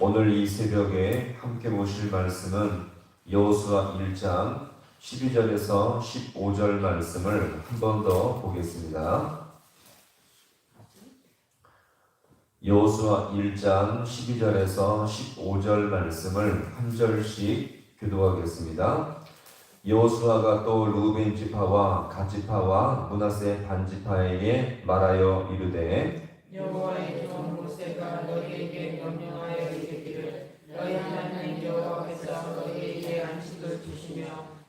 오늘 이 새벽에 함께 보실 말씀은 여호수아 1장 12절에서 15절 말씀을 한 번 더 보겠습니다. 여호수아 1장 12절에서 15절 말씀을 한 절씩 교도하겠습니다. 여호수아가 또 루벤 지파와 갓 지파와 문하세 반 지파에게 말하여 이르되 여호와의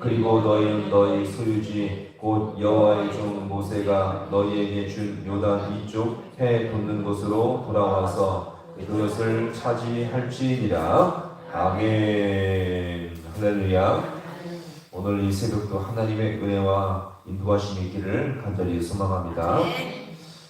그리고 너희는 너희 소유지 곧 여호와의 종 모세가 너희에게 준 요단 이쪽 해 돋는 곳으로 돌아와서 그것을 차지할지니라. 아멘. 할렐루야. 오늘 이 새벽도 하나님의 은혜와 인도하심이 있기를 간절히 소망합니다.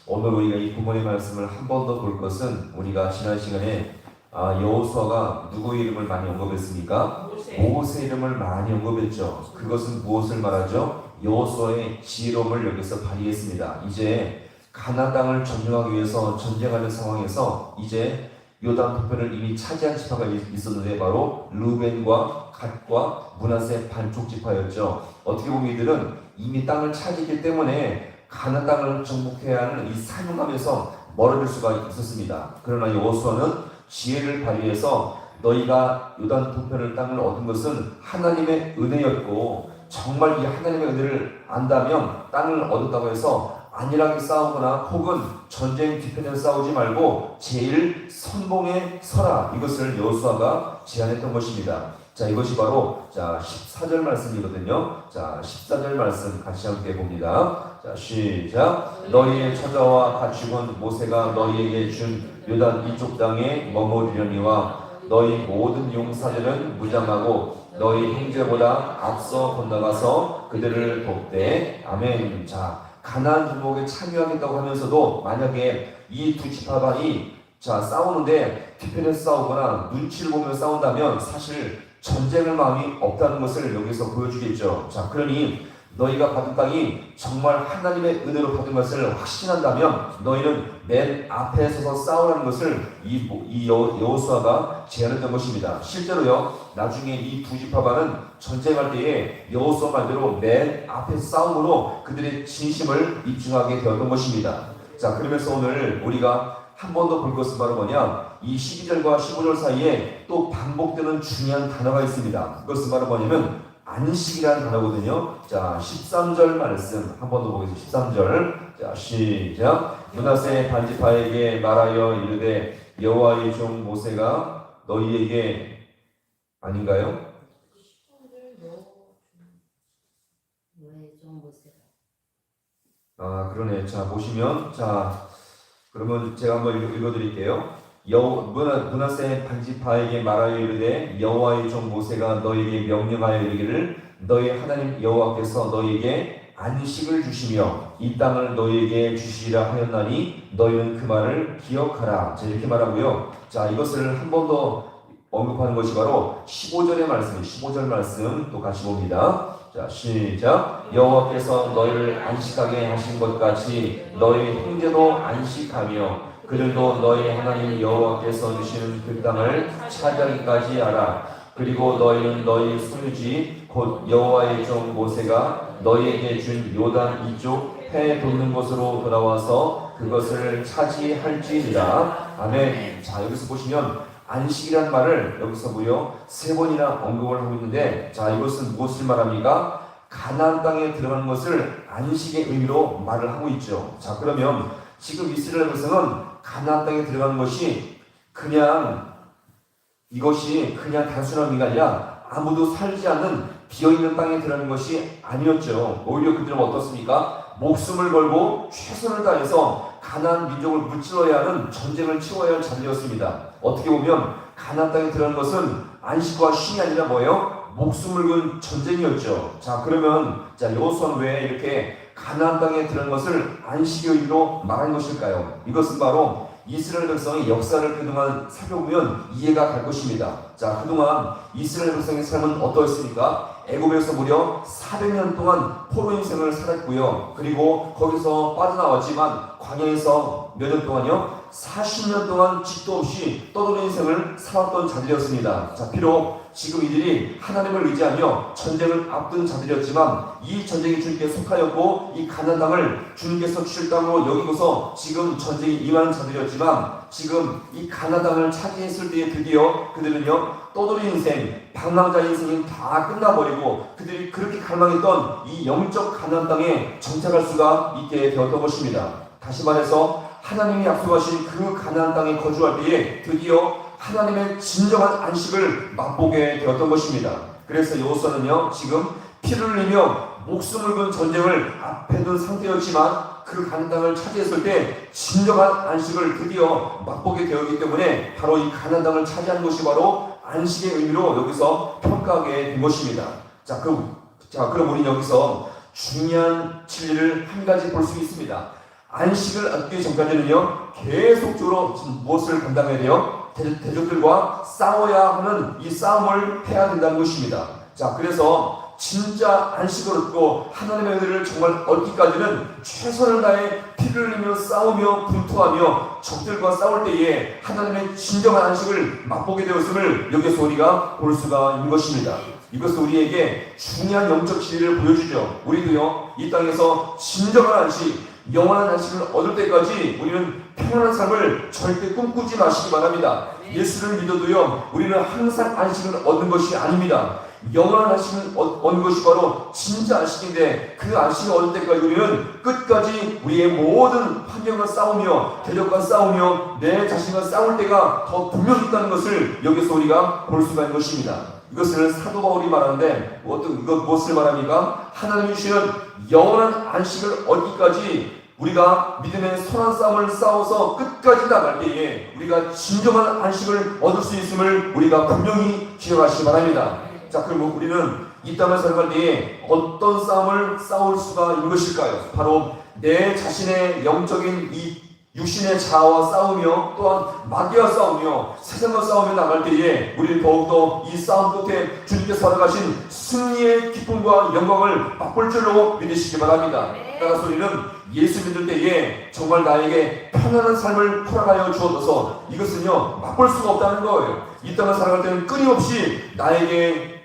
오늘 우리가 이 부모의 말씀을 한 번 더 볼 것은 우리가 지난 시간에 아, 여호수아가 누구의 이름을 많이 언급했습니까? 모세 모세 이름을 많이 언급했죠. 그것은 무엇을 말하죠? 여호수아의 지혜로움을 여기서 발휘했습니다. 이제 가나안 땅을 점령하기 위해서 전쟁하는 상황에서 이제 요단 도표를 이미 차지한 지파가 있- 있었는데 바로 루벤과 갓과 문하세 반쪽 지파였죠. 어떻게 보면 이들은 이미 땅을 차지했기 때문에 가나안 땅을 정복해야 하는 이 사명감에서 멀어질 수가 있었습니다. 그러나 여호수아는 지혜를 발휘해서 너희가 요단 도편을 땅을 얻은 것은 하나님의 은혜였고 정말 이 하나님의 은혜를 안다면 땅을 얻었다고 해서 안일하게 싸우거나 혹은 전쟁 뒤편에서 싸우지 말고 제일 선봉에 서라 이것을 여호수아가 제안했던 것입니다. 자 이것이 바로 자 14절 말씀이거든요. 자 14절 말씀 같이 함께 봅니다. 자 시작 너희의 처자와 가축은 모세가 너희에게 준 요단 이쪽 땅에 머무르려니와 너희 모든 용사들은 무장하고 너희 형제보다 앞서 건너가서 그들을 돕되 아멘. 자 가나안 주목에 참여하겠다고 하면서도 만약에 이 두 지파간이 자 싸우는데 뒤편에서 싸우거나 눈치를 보며 싸운다면 사실 전쟁을 마음이 없다는 것을 여기서 보여주겠죠. 자 그러니 너희가 받은 땅이 정말 하나님의 은혜로 받은 것을 확신한다면 너희는 맨 앞에 서서 싸우라는 것을 이, 이 여, 여호수아가 제안했던 것입니다. 실제로요 나중에 이 두 지파반은 전쟁할 때에 여호수아 말대로 맨 앞에서 싸움으로 그들의 진심을 입증하게 되었던 것입니다. 자 그러면서 오늘 우리가 한 번 더 볼 것은 바로 뭐냐 이 12절과 15절 사이에 또 반복되는 중요한 단어가 있습니다. 그것은 바로 뭐냐면 안식이라는 단어거든요. 자, 13절 말씀 한 번 더 보겠습니다. 13절. 자, 시작. 문하세 반지파에게 말하여 이르되 여호와의 종 모세가 너희에게 아닌가요? 아, 그러네. 자, 보시면 자, 그러면 제가 한번 읽어, 읽어드릴게요. 여 문하 문하세 반지파에게 말하여 이르되 여호와의 종 모세가 너희에게 명령하여 이르기를 너희 하나님 여호와께서 너희에게 안식을 주시며 이 땅을 너희에게 주시리라 하였나니 너희는 그 말을 기억하라. 자, 이렇게 말하고요. 자, 이것을 한 번 더 언급하는 것이 바로 15절의 말씀, 15절 말씀 또 같이 봅니다. 자, 시작. 여호와께서 너희를 안식하게 하신 것 같이 너희 형제도 안식하며 그들도 너희 하나님 여호와께서 주시는 그 땅을 차지하기까지 하라. 그리고 너희는 너희 소유지 곧 여호와의 종 모세가 너희에게 준 요단 이쪽 해 돋는 곳으로 돌아와서 그것을 차지할지니라. 아멘. 자 여기서 보시면 안식이라는 말을 여기서 무려 세 번이나 언급을 하고 있는데 자 이것은 무엇을 말합니까? 가나안 땅에 들어가는 것을 안식의 의미로 말을 하고 있죠. 자 그러면 지금 이스라엘 백성은 가나안 땅에 들어가는 것이 그냥 이것이 그냥 단순한 의미가 아니라 아무도 살지 않는 비어있는 땅에 들어가는 것이 아니었죠. 오히려 그들은 어떻습니까? 목숨을 걸고 최선을 다해서 가나안 민족을 무찔러야 하는 전쟁을 치러야 할 자리였습니다. 어떻게 보면 가나안 땅에 들어간 것은 안식과 쉼이 아니라 뭐예요? 목숨을 건 전쟁이었죠. 자 그러면 자 여호수아는 왜 이렇게 가나안 땅에 들어간 것을 안식의 의미로 말한 것일까요? 이것은 바로 이스라엘 백성의 역사를 그동안 살펴보면 이해가 갈 것입니다. 자, 그동안 이스라엘 백성의 삶은 어떠했습니까? 애굽에서 무려 400년 동안 포로 인생을 살았고요. 그리고 거기서 빠져나왔지만 광야에서 몇 년 동안요? 40년 동안 집도 없이 떠도는 인생을 살았던 자들이었습니다. 자, 비록 지금 이들이 하나님을 의지하며 전쟁을 앞둔 자들이었지만 이 전쟁이 주님께 속하였고 이 가나안 땅을 주님께서 주실 땅으로 여기고서 지금 전쟁이 임하는 자들이었지만 지금 이 가나안 땅을 차지했을 때에 드디어 그들은요 떠돌이 인생, 방랑자 인생이 다 끝나버리고 그들이 그렇게 갈망했던 이 영적 가나안 땅에 정착할 수가 있게 되었던 것입니다. 다시 말해서 하나님이 약속하신 그 가나안 땅에 거주할 때에 드디어 하나님의 진정한 안식을 맛보게 되었던 것입니다. 그래서 여호수아는요 지금 피를 흘리며 목숨을 건 전쟁을 앞에 둔 상태였지만 그 가나안 땅을 차지했을 때 진정한 안식을 드디어 맛보게 되었기 때문에 바로 이 가나안 땅을 차지한 것이 바로 안식의 의미로 여기서 평가하게 된 것입니다. 자, 그럼 자, 그럼 우리 여기서 중요한 진리를 한 가지 볼 수 있습니다. 안식을 얻기 전까지는요 계속적으로 지금 무엇을 감당해야 돼요? 대- 대적들과 싸워야 하는 이 싸움을 해야 된다는 것입니다. 자, 그래서 진짜 안식을 얻고 하나님의 은혜를 정말 얻기까지는 최선을 다해 피를 흘리며 싸우며 분투하며 적들과 싸울 때에 하나님의 진정한 안식을 맛보게 되었음을 여기서 우리가 볼 수가 있는 것입니다. 이것은 우리에게 중요한 영적 진리를 보여주죠. 우리도요, 이 땅에서 진정한 안식, 영원한 안식을 얻을 때까지 우리는 평안한 삶을 절대 꿈꾸지 마시기 바랍니다. 예수를 믿어도요, 우리는 항상 안식을 얻는 것이 아닙니다. 영원한 안식을 얻- 얻는 것이 바로 진짜 안식인데 그 안식을 얻을 때까지 우리는 끝까지 우리의 모든 환경과 싸우며 대적과 싸우며 내 자신과 싸울 때가 더 분명히 있다는 것을 여기서 우리가 볼 수가 있는 것입니다. 이것을 사도 바울이 말하는데 어떤 이것 무엇을 말합니까? 하나님이 주시는 영원한 안식을 얻기까지 우리가 믿음의 선한 싸움을 싸워서 끝까지 나갈 때에 우리가 진정한 안식을 얻을 수 있음을 우리가 분명히 기억하시기 바랍니다. 자, 그럼 우리는 이 땅을 살아갈 때에 어떤 싸움을 싸울 수가 있는 것일까요? 바로 내 자신의 영적인 이 육신의 자아와 싸우며 또한 마귀와 싸우며 세상과 싸우며 나갈 때에 우리는 더욱더 이 싸움 끝에 주님께서 살아가신 승리의 기쁨과 영광을 맛볼 줄로 믿으시기 바랍니다. 따라서 우리는 예수 믿을 때에 정말 나에게 편안한 삶을 허락하여 주어서 이것은요 맛볼 수가 없다는 거예요. 이 땅을 살아갈 때는 끊임없이 나에게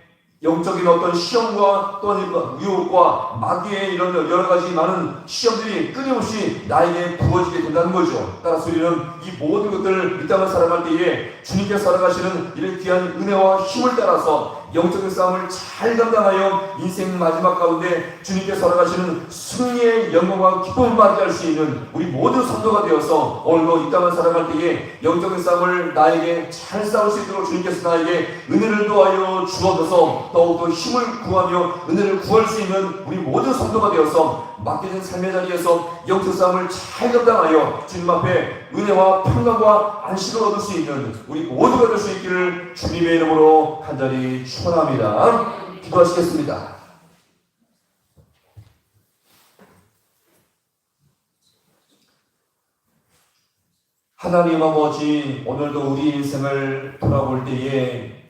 영적인 어떤 시험과 또한 유혹과 마귀의 이런 여러 가지 많은 시험들이 끊임없이 나에게 부어지게 된다는 거죠. 따라서 우리는 이 모든 것들을 이 땅을 살아갈 때에 주님께서 살아가시는 이런 귀한 은혜와 힘을 따라서 영적인 싸움을 잘 감당하여 인생 마지막 가운데 주님께서 살아가시는 승리의 영광과 기쁨을 맞이할 수 있는 우리 모든 성도가 되어서 오늘도 이 땅을 살아갈 때에 영적인 싸움을 나에게 잘 싸울 수 있도록 주님께서 나에게 은혜를 도하여 주어져서 더욱더 힘을 구하며 은혜를 구할 수 있는 우리 모든 성도가 되어서 맡겨진 삶의 자리에서 영적 싸움을 잘 감당하여 주님 앞에 은혜와 평강과 안식을 얻을 수 있는 우리 모두가 될 수 있기를 주님의 이름으로 간절히 축 원합니다. 기도하시겠습니다. 하나님 아버지 오늘도 우리 인생을 돌아볼 때에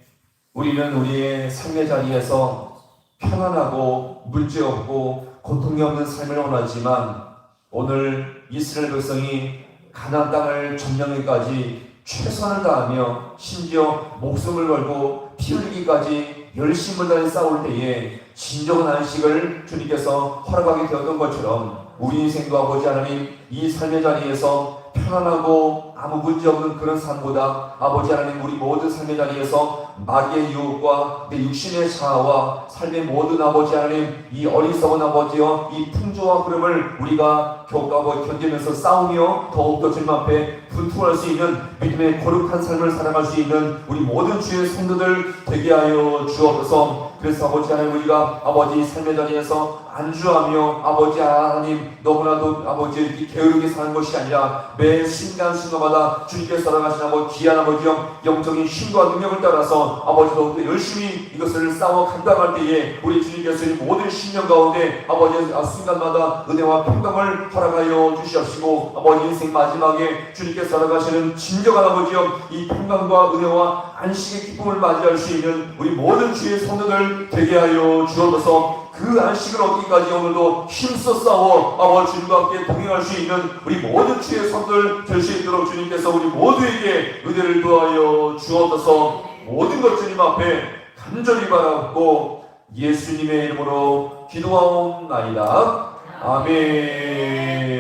우리는 우리의 삶의 자리에서 편안하고 문제없고 고통이 없는 삶을 원하지만 오늘 이스라엘 백성이 가나안 땅을 점령하기까지 최선을 다하며 심지어 목숨을 걸고 피 흘리기까지 열심을 다해 싸울 때에 진정한 안식을 주님께서 허락하게 되었던 것처럼 우리 인생도 아버지 하나님 이 삶의 자리에서 편안하고 아무 문제 없는 그런 삶보다 아버지 하나님 우리 모든 삶의 자리에서 마귀의 유혹과 내 육신의 자아와 삶의 모든 아버지 하나님 이 어리석은 아버지여 이 풍조와 흐름을 우리가 겪고 견디면서 싸우며 더욱더 주님 앞에 분투할 수 있는 믿음의 거룩한 삶을 살아갈 수 있는 우리 모든 주의 성도들 되게 하여 주옵소서. 그래서 아버지 하나님 우리가 아버지 삶의 자리에서 안주하며 아버지 하나님 너무나도 아버지 게으르게 사는 것이 아니라 매 순간 순간마다 주님께서 살아가신 아버지 귀한 아버지여 영적인 힘과 능력을 따라서 아버지 더욱더 열심히 이것을 싸워 감당할 때에 우리 주님께서 이 모든 신령 가운데 아버지 아, 순간마다 은혜와 평강을 허락하여 주시옵시고 아버지 인생 마지막에 주님께서 살아가시는 진정한 아버지여 이 평강과 은혜와 안식의 기쁨을 맞이할 수 있는 우리 모든 주의 성도들 되게 하여 주옵소서 그 안식을 얻기까지 오늘도 힘써 싸워 아버지 주님과 함께 동행할 수 있는 우리 모든 주의 성도들 될 수 있도록 주님께서 우리 모두에게 은혜를 도하여 주옵소서. 모든 것 주님 앞에 간절히 바라고 예수님의 이름으로 기도하옵나이다. 아멘